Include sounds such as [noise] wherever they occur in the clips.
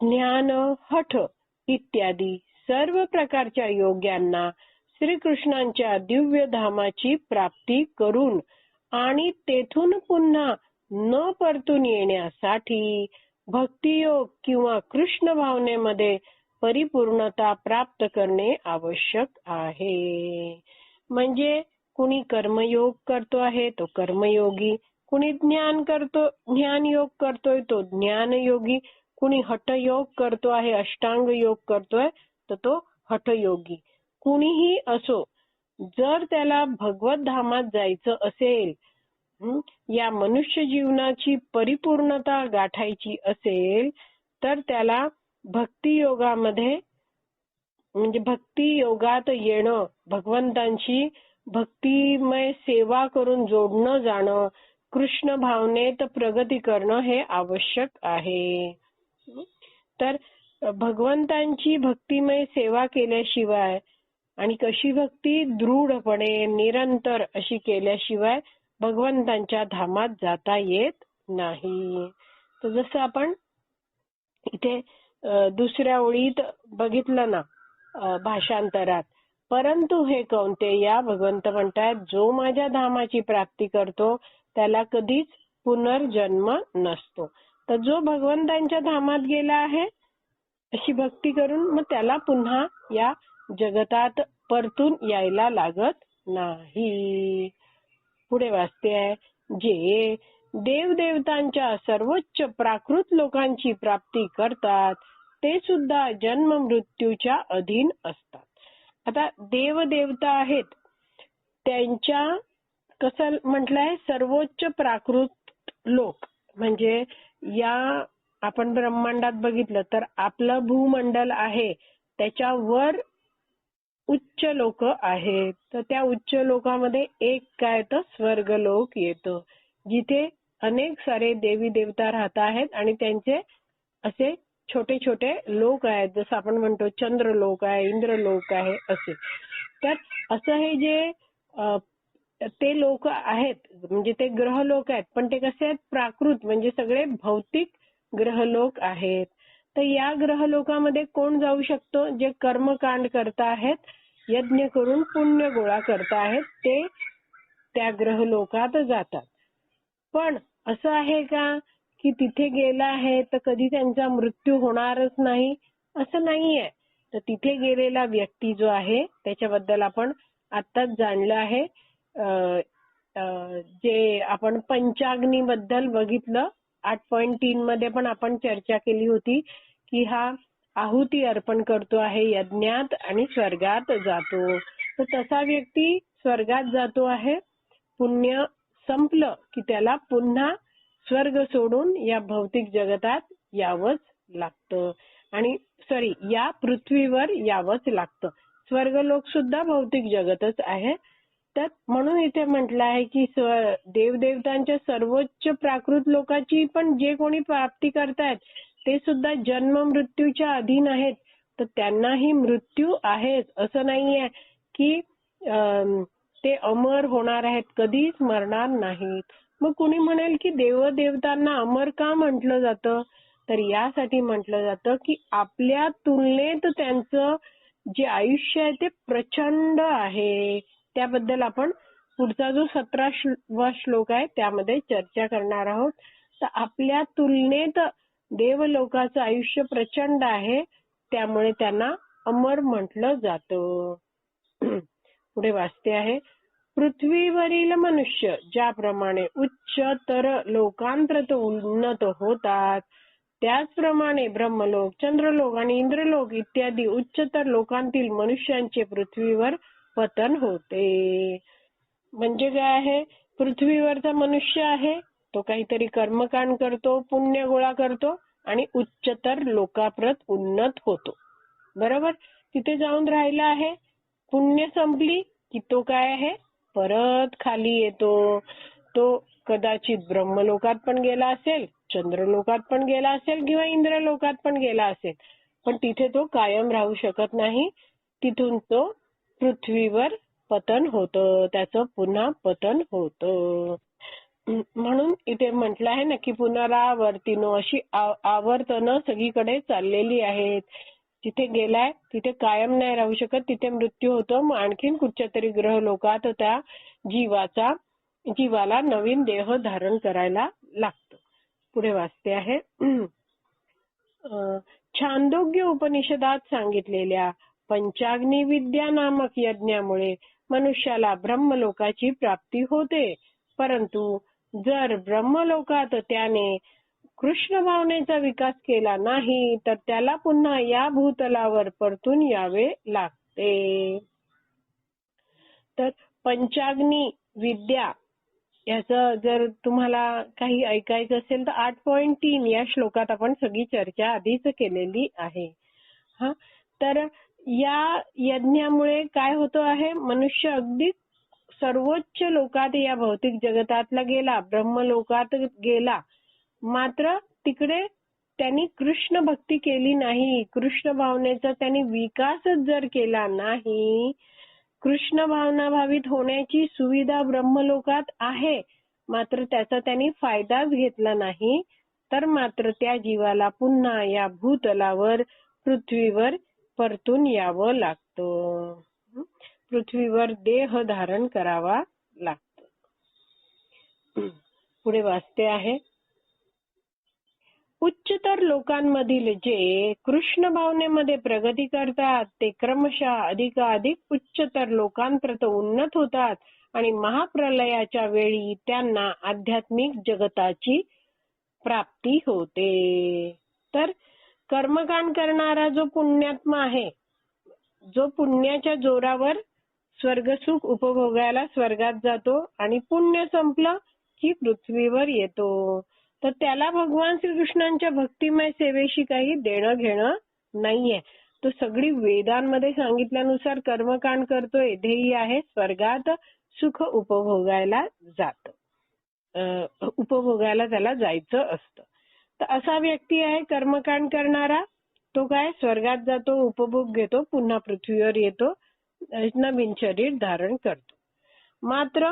ज्ञान हठ इत्यादी सर्व प्रकारच्या योग्यांना श्रीकृष्णांच्या दिव्य धामाची प्राप्ती करून आणि तेथून पुन्हा न परतून येण्यासाठी भक्तियोग किंवा कृष्ण भावनेमध्ये परिपूर्णता प्राप्त करणे आवश्यक आहे. म्हणजे कुणी कर्मयोग करतो आहे तो कर्मयोगी. कुणी ज्ञान करतो ज्ञान योग करतोय तो ज्ञान योगी कुणी हठयोग करतो आहे अष्टांग योग करतोय तर तो हठयोगी. कुणीही असो जर त्याला भगवत धामात जायचं असेल या मनुष्य जीवनाची परिपूर्णता गाठायची असेल तर त्याला भक्ती योगामध्ये म्हणजे भक्ती योगात येणं भगवंतांची भक्तिमय सेवा करून जोडणं जाणं कृष्ण भावनेत प्रगती करणं हे आवश्यक आहे. तर भगवंतांची भक्तिमय सेवा केल्याशिवाय आणि कशी भक्ती? दृढपणे निरंतर अशी केल्याशिवाय भगवंतांच्या धामात जाता येत नाही. तर जसं आपण इथे दुसऱ्या ओळीत बघितलं ना भाषांतरात परंतु हे कोणते या भगवंत म्हणतात जो माझ्या धामाची प्राप्ती करतो त्याला कधीच पुनर्जन्म नसतो. तर जो भगवंतांच्या धामात गेला आहे अशी भक्ती करून मग त्याला पुन्हा या जगतात परतून यायला लागत नाही. पुढे वाचते आहे जे देवदेवतांच्या सर्वोच्च प्राकृत लोकांची प्राप्ती करतात ते सुद्धा जन्म मृत्यूच्या अधीन असतात. आता देवदेवता आहेत त्यांच्या कसं म्हटलंय सर्वोच्च प्राकृत लोक म्हणजे या आपण ब्रह्मांडात बघितलं तर आपलं भूमंडल आहे त्याच्यावर उच्च लोक आहेत. तर त्या उच्च लोकांमध्ये एक काय तर स्वर्ग लोक येतं. जिथे अनेक सारे देवी देवता राहत आहेत आणि त्यांचे असे छोटे छोटे लोक आहेत. जसं आपण म्हणतो चंद्र लोक आहे इंद्र लोक आहे असे. तर असं हे जे ते लोक आहेत म्हणजे ते ग्रह लोक आहेत पण ते कसे आहेत? प्राकृत म्हणजे सगळे भौतिक ग्रह लोक आहेत. तर या ग्रह लोकांमध्ये कोण जाऊ शकतो? जे कर्मकांड करता आहेत यज्ञ करून पुण्य गोळा करता आहेत ते त्या ग्रह लोकात जातात. पण असं आहे का की तिथे गेला आहे तर कधी त्यांचा मृत्यू होणारच नाही? असं नाहीये. तर तिथे गेलेला व्यक्ती जो आहे त्याच्याबद्दल आपण आत्ताच जाणलं आहे. जे आपण पंचाग्नी बद्दल बघितलं आठ पॉईंट तीन मध्ये पण आपण चर्चा केली होती की हा आहुती अर्पण करतो आहे यज्ञात आणि स्वर्गात जातो. तर तसा व्यक्ती स्वर्गात जातो आहे पुण्य संपलं की त्याला पुन्हा स्वर्ग सोडून या भौतिक जगतात यावंच लागतं. आणि सॉरी या पृथ्वीवर यावंच लागतं. स्वर्गलोक सुद्धा भौतिक जगतच आहे. तर म्हणून इथे म्हटलं आहे की देवदेवतांच्या सर्वोच्च प्राकृत लोकाची पण जे कोणी प्राप्ती करतायत ते सुद्धा जन्म मृत्यूच्या अधीन आहेत. तर त्यांनाही मृत्यू आहेच. असं नाहीये की ते अमर होणार आहेत. कधीच मरणार नाहीत. मग कुणी म्हणेल की देवदेवतांना अमर का म्हटलं जातं? तर यासाठी म्हटलं जातं की आपल्या तुलनेत त्यांचं जे आयुष्य आहे ते प्रचंड आहे. त्याबद्दल आपण पुढचा जो सतरावा श्लोक आहे त्यामध्ये चर्चा करणार आहोत. तर आपल्या तुलनेत देवलोकाचं आयुष्य प्रचंड आहे त्यामुळे त्यांना अमर म्हटलं जातं. [clears throat] पुढे वाचते आहे. पृथ्वीवरील मनुष्य ज्याप्रमाणे उच्चतर लोकांप्रत उन्नत होतात त्याचप्रमाणे ब्रह्मलोक चंद्रलोक आणि इंद्रलोक इत्यादी उच्चतर लोकांतील मनुष्यांचे पृथ्वीवर पतन होते. म्हणजे काय आहे? पृथ्वीवरचा मनुष्य आहे तो काहीतरी कर्मकांड करतो पुण्य गोळा करतो आणि उच्चतर लोकाप्रत उन्नत होतो. बरोबर? तिथे जाऊन राहिला आहे. पुण्य संपली की तो काय आहे? परत खाली येतो. तो कदाचित ब्रह्मलोकात पण गेला असेल चंद्रलोकात पण गेला असेल किंवा इंद्रलोकात पण गेला असेल पण तिथे तो कायम राहू शकत नाही. तिथून तो पृथ्वीवर पतन होतं. त्याचं पुन्हा पतन होतं. म्हणून इथे म्हटलं आहे ना की पुनरावर्तीनो अशी आवर्तनं सगळीकडे चाललेली आहेत. तिथे गेलाय तिथे कायम नाही राहू शकत तिथे मृत्यू होतो. मग आणखीन कुठच्या तरी ग्रह लोकात त्या जीवाचा जीवाला नवीन देह धारण करायला लागतं. पुढे वाचते आहे. छांदोग्य उपनिषदात सांगितलेल्या पंचाग्नी विद्या नामक यज्ञामुळे मनुष्याला ब्रह्मलोकाची प्राप्ती होते. परंतु जर ब्रह्मलोकात त्याने कृष्ण भावनेचा विकास केला नाही तर त्याला पुन्हा या भूतलावर परतून यावे लागते. तर पंचाग्नी विद्या याच जर तुम्हाला काही ऐकायचं असेल तर आठ पॉईंट तीन या श्लोकात आपण सगळी चर्चा आधीच केलेली आहे. हा तर या यज्ञामुळे काय होतं आहे मनुष्य अगदी सर्वोच्च लोकात या भौतिक जगतातला गेला ब्रह्मलोकात गेला. मात्र तिकडे त्यांनी कृष्ण भक्ती केली नाही. कृष्ण भावनेचा त्यांनी विकासच जर केला नाही कृष्ण भावना भावित होण्याची सुविधा ब्रह्मलोकात आहे. मात्र त्याचा त्यांनी फायदाच घेतला नाही. तर मात्र त्या जीवाला पुन्हा या भूतलावर पृथ्वीवर परतून यावं लागतं. पृथ्वीवर देह धारण करावा लागतो. पुढे वाचते आहे. उच्चतर लोकांमधील जे कृष्ण भावनेमध्ये प्रगती करतात ते क्रमशः अधिकाधिक उच्चतर लोकांप्रत उन्नत होतात आणि महाप्रलयाच्या वेळी त्यांना आध्यात्मिक जगताची प्राप्ती होते. तर कर्मकांड करणारा जो पुण्यात्मा आहे जो पुण्याच्या जोरावर स्वर्गसुख उपभोगायला स्वर्गात जातो आणि पुण्य संपलं की पृथ्वीवर येतो. तर त्याला भगवान श्रीकृष्णांच्या भक्तिमय सेवेशी काही देणं घेणं नाहीये. तो सगळी वेदांमध्ये सांगितल्यानुसार कर्मकांड करतोय ध्येय आहे स्वर्गात सुख उपभोगायला जात उपभोगायला त्याला जायचं असतं. तर असा व्यक्ती आहे कर्मकांड करणारा. तो काय स्वर्गात जातो उपभोग घेतो पुन्हा पृथ्वीवर येतो नवीन शरीर धारण करतो. मात्र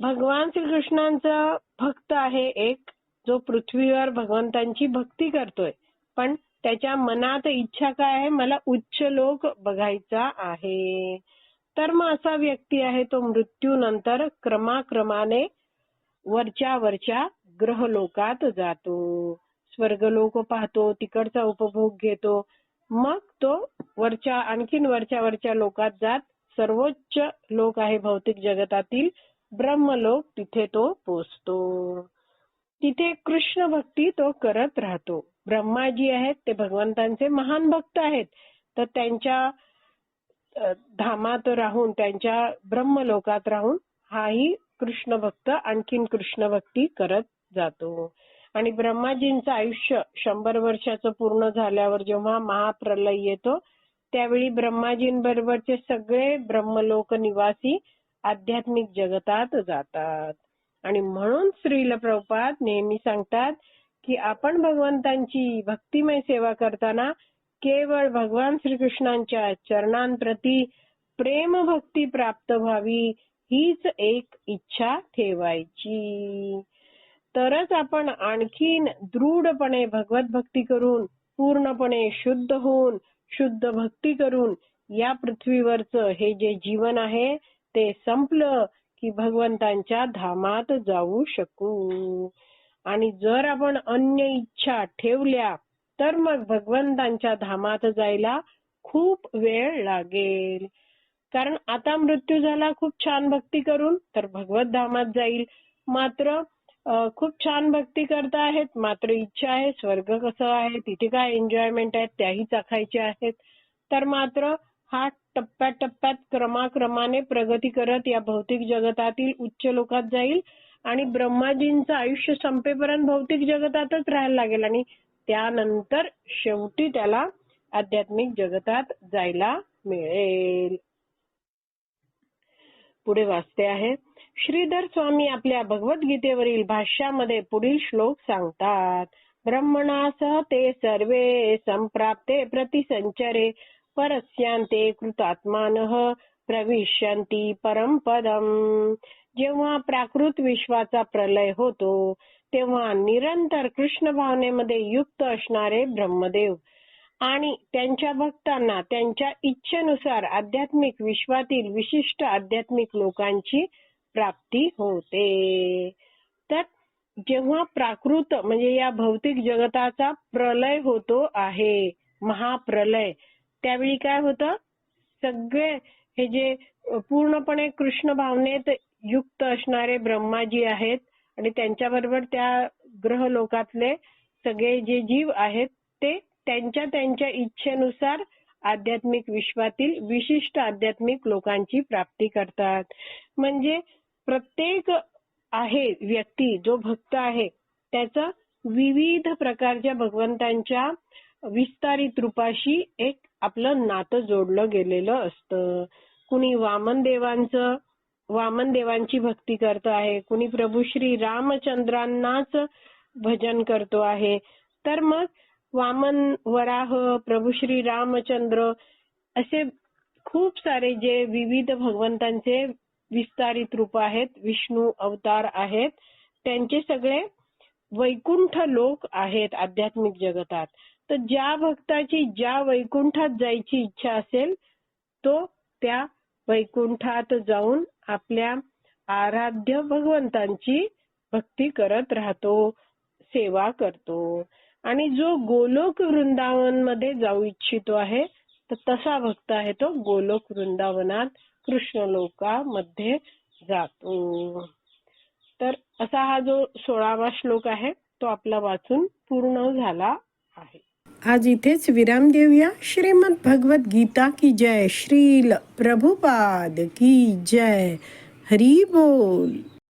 भगवान श्रीकृष्णांचा भक्त आहे एक जो पृथ्वीवर भगवंतांची भक्ती करतोय. पण त्याच्या मनात इच्छा काय आहे? मला उच्च लोक बघायचा आहे. तर मग असा व्यक्ती आहे तो मृत्यूनंतर क्रमाक्रमाने वरच्या वरच्या ग्रहलोकात जातो. स्वर्गलोक पाहतो तिकडचा उपभोग घेतो. मग तो वरच्या आणखीन वरच्या वरच्या लोकात जात सर्वोच्च लोक आहे भौतिक जगतातील. ब्रह्मलोक तिथे तो पोचतो. तिथे कृष्ण भक्ती तो करत राहतो. ब्रह्माजी आहेत ते भगवंतांचे महान भक्त आहेत. तर त्यांच्या धामात राहून त्यांच्या ब्रह्मलोकात राहून हाही कृष्ण भक्त आणखीन कृष्ण भक्ती करत जातो. आणि ब्रह्माजींचं आयुष्य शंभर वर्षाचं पूर्ण झाल्यावर जेव्हा महाप्रलय येतो त्यावेळी ब्रह्माजींबरोबरचे सगळे ब्रह्मलोक निवासी आध्यात्मिक जगतात जातात. आणि म्हणून श्रील प्रभुपाद नेहमी सांगतात की आपण भगवंतांची भक्तिमय सेवा करताना केवळ भगवान श्रीकृष्णांच्या चरणांप्रती प्रेम भक्ती प्राप्त व्हावी हीच एक इच्छा ठेवायची. तरच आपण आणखीन दृढपणे भगवत भक्ती करून पूर्णपणे शुद्ध होऊन शुद्ध भक्ती करून या पृथ्वीवरचं हे जे जीवन आहे ते संपलं की भगवंतांच्या धामात जाऊ शकू. आणि जर आपण अन्य इच्छा ठेवल्या तर मग भगवंतांच्या धामात जायला खूप वेळ लागेल. कारण आता मृत्यू झाला खूप छान भक्ती करून तर भगवत धामात जाईल. मात्र खूप छान भक्ती करत आहेत. मात्र इच्छा आहे स्वर्ग कसं आहे तिथे काय एन्जॉयमेंट आहेत त्याही चाखायचे आहेत. तर मात्र हा टप्प्याटप्प्यात क्रमाक्रमाने प्रगती करत या भौतिक जगतातील उच्च लोकात जाईल आणि ब्रह्माजींचं आयुष्य संपेपर्यंत भौतिक जगतातच राहायला लागेल आणि त्यानंतर शेवटी त्याला आध्यात्मिक जगतात जायला मिळेल. पुढे वाचते आहे. श्रीधर स्वामी आपल्या भगवद्गीतेवरील भाष्यामध्ये पुढील श्लोक सांगतात. ब्रह्मणासह ते सर्वे संप्राप्ते प्रतिसंचरे परस्यांते कृतात्मान प्रविशन्ति परमपदम जेव्हा प्राकृत विश्वाचा प्रलय होतो तेव्हा निरंतर कृष्ण भावनेमध्ये युक्त असणारे ब्रह्मदेव आणि त्यांच्या भक्तांना त्यांच्या इच्छेनुसार आध्यात्मिक विश्वातील विशिष्ट आध्यात्मिक लोकांची प्राप्ती होते. तर जेव्हा प्राकृत म्हणजे या भौतिक जगताचा प्रलय होतो आहे महाप्रलय त्यावेळी काय होतं? सगळे हे जे पूर्णपणे कृष्ण भावनेत युक्त असणारे ब्रह्माजी आहेत आणि त्यांच्याबरोबर त्या ग्रह लोकातले सगळे जे जीव आहेत ते त्यांच्या त्यांच्या इच्छेनुसार आध्यात्मिक विश्वातील विशिष्ट आध्यात्मिक लोकांची प्राप्ती करतात. म्हणजे प्रत्येक आहे व्यक्ती जो भक्त आहे त्याचं विविध प्रकारच्या भगवंतांच्या विस्तारित रूपाशी एक आपलं नातं जोडलं गेलेलं असतं. कुणी वामन देवांचं वामन देवांची भक्ती करत आहे कुणी प्रभू श्री रामचंद्रांनाच भजन करतो आहे. तर मग वामन वराह प्रभू श्री रामचंद्र असे खूप सारे जे विविध भगवंतांचे विस्तारित रूप आहेत विष्णू अवतार आहेत. त्यांचे सगळे वैकुंठ लोक आहेत आध्यात्मिक जगतात. तर ज्या भक्ताची ज्या वैकुंठात जायची इच्छा असेल तो त्या वैकुंठात जाऊन आपल्या आराध्य भगवंतांची भक्ती करत राहतो सेवा करतो. आणि जो गोलोक वृंदावनमध्ये जाऊ इच्छितो आहे तर तसा भक्त आहे तो गोलोक वृंदावनात कृष्णलोकामध्ये जातो. तर असा हा जो सोळावा श्लोक आहे तो आपला वाचून पूर्ण झाला आहे. आज इथेच विराम देऊया. श्रीमद भगवत गीता की जय. श्रील प्रभुपाद की जय. हरी बोल.